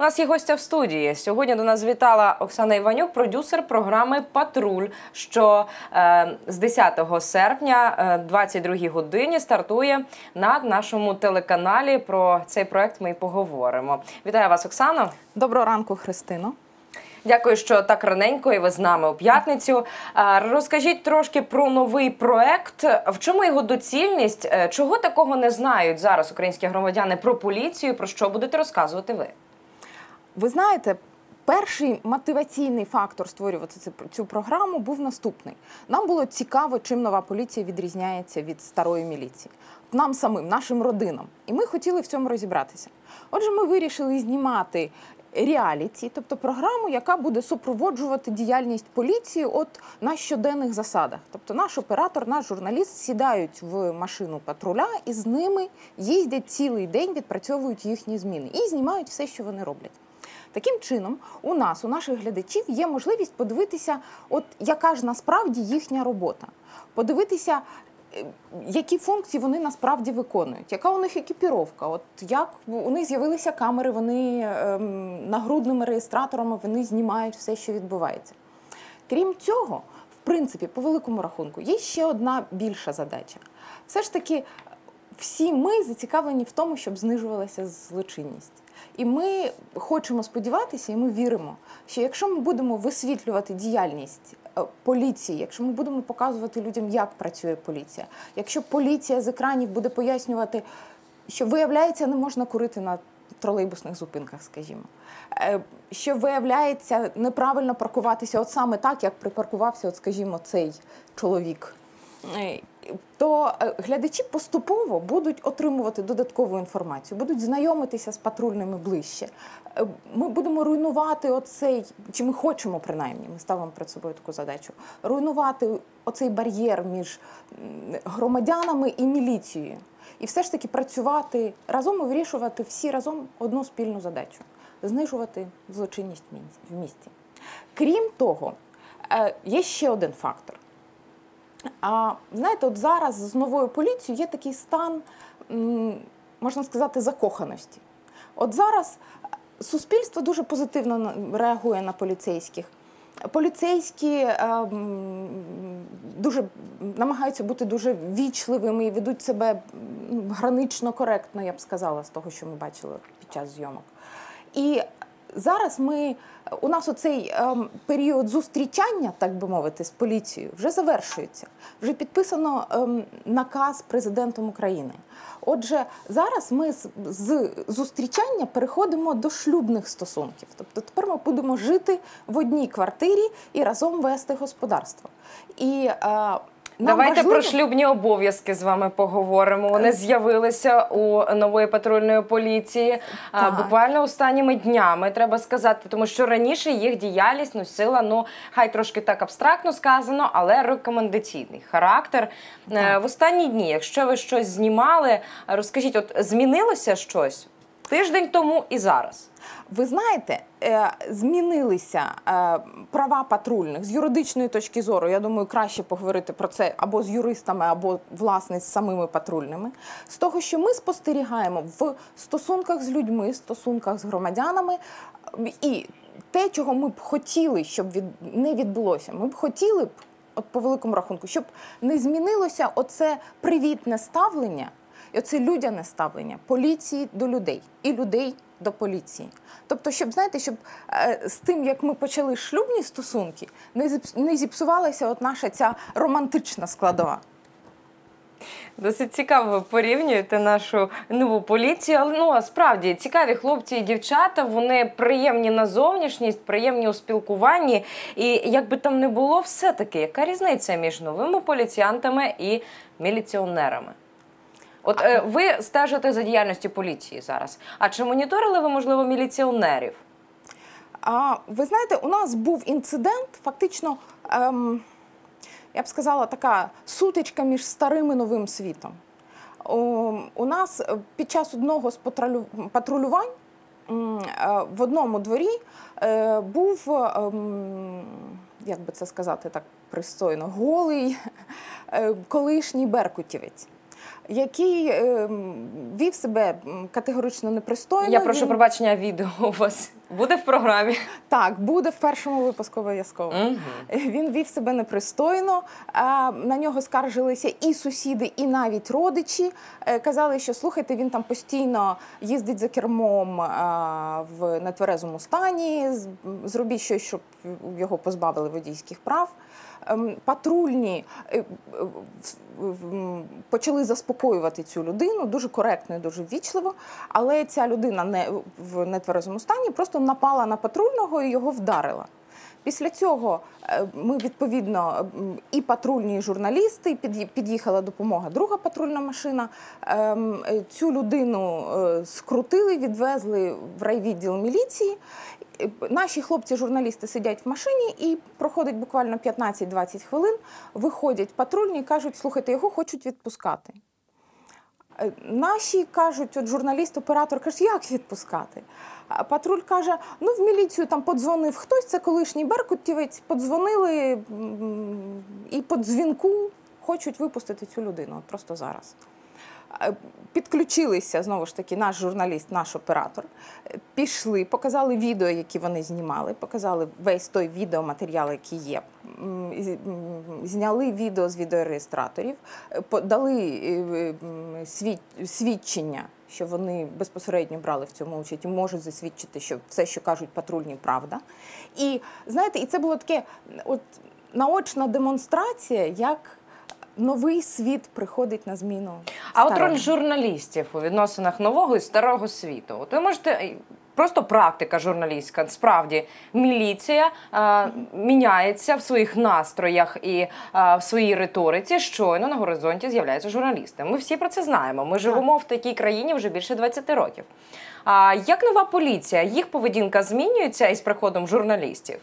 У нас є гостя в студії. Сьогодні до нас вітала Оксана Іванюк, продюсер програми Патруль, що е, з 10 серпня, е, 22 годині, стартує на нашому телеканалі. Про цей проект ми й поговоримо. Вітаю вас, Оксано. Доброго ранку, Христино. Дякую, що так раненько і ви з нами у п'ятницю. Е, Розкажіть трошки про новий проект. В чому його доцільність? Е, Чого такого не знають зараз українські громадяни про поліцію? Про що будете розказувати ви? Ви знаєте, перший мотиваційний фактор створювати цю, програму був наступний. Нам було цікаво, чим нова поліція відрізняється від старої міліції. Нам самим, нашим родинам. І ми хотіли в цьому розібратися. Отже, ми вирішили знімати реаліті, тобто програму, яка буде супроводжувати діяльність поліції от на щоденних засадах. Тобто наш оператор, наш журналіст сідають в машину патруля і з ними їздять цілий день, відпрацьовують їхні зміни і знімають все, що вони роблять. Таким чином, у нас, у наших глядачів, є можливість подивитися, от яка ж насправді їхня робота, подивитися, е, які функції вони насправді виконують, яка у них екіпіровка, от як у них з'явилися камери, вони ем, нагрудними реєстраторами вони знімають все, що відбувається. Крім цього, в принципі, по великому рахунку, є ще одна більша задача. Все ж таки, всі ми зацікавлені в тому, щоб знижувалася злочинність. І ми хочемо сподіватися, і ми віримо, що якщо ми будемо висвітлювати діяльність е, поліції, якщо ми будемо показувати людям, як працює поліція, якщо поліція з екранів буде пояснювати, що виявляється, не можна курити на тролейбусних зупинках, скажімо, е, що виявляється неправильно паркуватися, от саме так, як припаркувався, от, скажімо, цей чоловік. То е, глядачі поступово будуть отримувати додаткову інформацію, будуть знайомитися з патрульними ближче. Е, Ми будемо руйнувати оцей, чи ми хочемо принаймні, ми ставимо перед собою таку задачу, руйнувати оцей бар'єр між громадянами і міліцією. І все ж таки працювати разом і вирішувати всі разом одну спільну задачу знижувати злочинність в в місті. Крім того, е, є ще один фактор. А знаєте, от зараз з новою поліцією є такий стан, можна сказати, закоханості. От зараз е, суспільство дуже позитивно реагує на поліцейських. Поліцейські е, дуже намагаються бути дуже вічливими і ведуть себе гранично коректно, я б сказала, з того, що ми бачили під час зйомок. І зараз ми у нас оцей ем, період зустрічання, так би мовити, з поліцією вже завершується. Вже підписано ем, наказ президентом України. Отже, зараз ми з, з зустрічання переходимо до шлюбних стосунків. Тобто тепер ми будемо жити в одній квартирі і разом вести господарство. І е, Давайте важливо... про шлюбні обов'язки з вами поговоримо. Вони з'явилися у нової патрульної поліції Так. буквально останніми днями, треба сказати, тому що раніше їх діяльність носила, ну хай трошки так абстрактно сказано, але рекомендаційний характер. Е, Так. В останні дні, якщо ви щось знімали, розкажіть, от змінилося щось тиждень тому і зараз. Ви знаєте, е, змінилися е, права патрульних з юридичної точки зору. Я думаю, краще поговорити про це або з юристами, або власне з самими патрульними. З того, що ми спостерігаємо в стосунках з людьми, стосунках з громадянами, і те, чого ми б хотіли, щоб від не відбулося, ми б хотіли б. От по великому рахунку, щоб не змінилося оце привітне ставлення, і оце людяне ставлення поліції до людей і людей до поліції. Тобто, щоб знаєте, щоб е, з тим, як ми почали шлюбні стосунки, не зіпсувалася от наша ця романтична складова. Досить цікаво порівнюєте нашу нову поліцію. Але ну а справді цікаві хлопці і дівчата. Вони приємні на зовнішність, приємні у спілкуванні. І як би там не було, все таки яка різниця між новими поліціянтами і міліціонерами? От е, ви стежите за діяльністю поліції зараз. А чи моніторили ви, можливо, міліціонерів? А ви знаєте, у нас був інцидент, фактично, ем, я б сказала, така сутичка між старим і новим світом. У, у нас е, під час одного з патрулю- патрулювань м, е, в одному дворі е, був, ем, як би це сказати так пристойно, голий е, колишній беркутівець. Який е, вів себе категорично непристойно. Я прошу Він- пробачення, відео у вас буде в програмі. Так, буде в першому випуску обов'язково. Мгм. Він вів себе непристойно. На нього скаржилися і сусіди, і навіть родичі. Е, Казали, що слухайте, він там постійно їздить за кермом в нетверезому стані. Зробіть щось, щоб його позбавили водійських прав. Ем, Патрульні е, е, почали заспокоювати цю людину дуже коректно і дуже ввічливо, але ця людина не в нетверезому стані просто напала на патрульного і його вдарила. Після цього е, ми відповідно і патрульні і журналісти під'їхала допомога, друга патрульна машина. Ем, е, Цю людину е, скрутили, відвезли в райвідділ міліції. Наші хлопці-журналісти сидять в машині і проходить буквально 15-20 хвилин. Виходять патрульні і кажуть, слухайте, його хочуть відпускати. Наші кажуть, от журналіст-оператор каже, як відпускати? А патруль каже: ну в міліцію там подзвонив хтось, це колишній беркутівець, подзвонили і по дзвінку хочуть випустити цю людину от просто зараз. Підключилися знову ж таки наш журналіст, наш оператор. Пішли, показали відео, які вони знімали, показали весь той відеоматеріал, який є. Зняли відео з відеореєстраторів, подали е, свідчення, що вони безпосередньо брали в цьому участь можуть засвідчити, що все, що кажуть патрульні, правда. І знаєте, і це було таке, от наочна демонстрація, як новий світ приходить на зміну. А от роль журналістів у відносинах нового і старого світу. От ви можете е, просто практика журналістська. Справді міліція е, міняється в своїх настроях і е, в своїй риториці. Щойно на горизонті з'являються журналісти. Ми всі про це знаємо. Ми живемо в такій країні вже більше 20 років. А як нова поліція? Їх поведінка змінюється із приходом журналістів?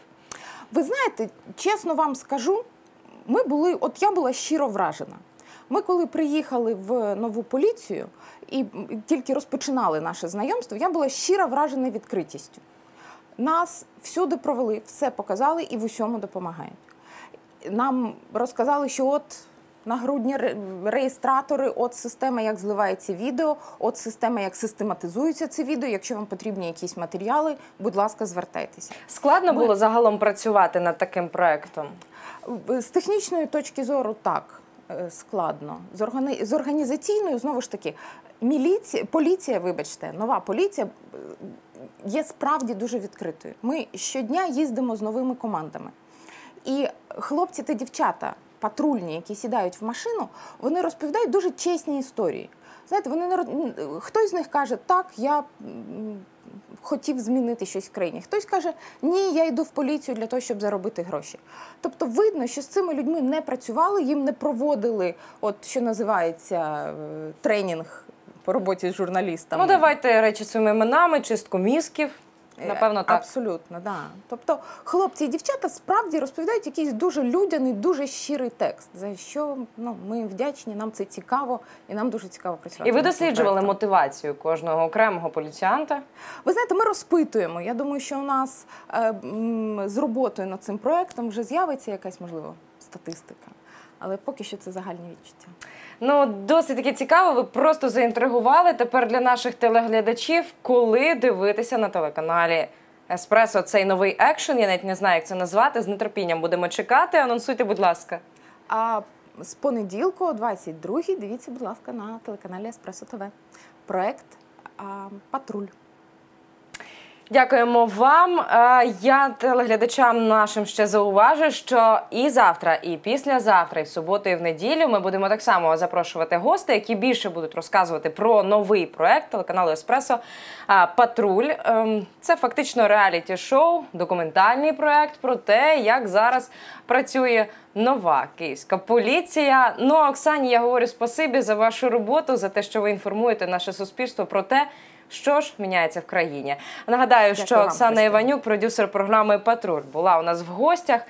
Ви знаєте, чесно вам скажу, ми були, от я була щиро вражена. Ми, коли приїхали в нову поліцію і тільки розпочинали наше знайомство, я була щиро вражена відкритістю. Нас всюди провели, все показали і в усьому допомагають. Нам розказали, що от нагрудні ре- реєстратори, от система, як зливається відео, от система, як систематизується це відео. Якщо вам потрібні якісь матеріали, будь ласка, звертайтеся. Складно Ми- було загалом працювати над таким проектом. З технічної точки зору так е, складно. З, органи... з організаційної, знову ж таки, міліція, поліція, вибачте, нова поліція е, є справді дуже відкритою. Ми щодня їздимо з новими командами. І хлопці та дівчата, патрульні, які сідають в машину, вони розповідають дуже чесні історії. Знаєте, вони хтось з них каже, так, я хотів змінити щось в країні. Хтось каже, ні, я йду в поліцію для того, щоб заробити гроші. Тобто, видно, що з цими людьми не працювали, їм не проводили, от що називається е, тренінг по роботі з журналістами. Ну давайте речі своїми іменами, чистку мізків. Е, Напевно, так. Абсолютно, да. Тобто хлопці і дівчата справді розповідають якийсь дуже людяний, дуже щирий текст, за що ну, ми їм вдячні, нам це цікаво, і нам дуже цікаво працювати. І ви досліджували мотивацію кожного окремого поліціянта. Ви знаєте, ми розпитуємо. Я думаю, що у нас е, з роботою над цим проектом вже з'явиться якась, можливо, статистика. Але поки що це загальні відчуття. Ну, досить таки цікаво. Ви просто заінтригували тепер для наших телеглядачів, коли дивитися на телеканалі Еспресо цей новий екшен. Я навіть не знаю, як це назвати. З нетерпінням будемо чекати. Анонсуйте, будь ласка. А з понеділку, о 22-й, дивіться, будь ласка, на телеканалі Еспресо ТВ. Проект а, Патруль. Дякуємо вам. Е, Я телеглядачам нашим ще зауважу, що і завтра, і післязавтра, і в суботу, і в неділю ми будемо так само запрошувати гостей, які більше будуть розказувати про новий проект телеканалу Еспресо е, Патруль. Ем, Це фактично реаліті-шоу, документальний проект про те, як зараз працює нова київська поліція. Ну Оксані, я говорю спасибі за вашу роботу, за те, що ви інформуєте наше суспільство про те. Що ж міняється в країні? Нагадаю, Дякую що Оксана. Іванюк, продюсер програми Патруль, була у нас в гостях.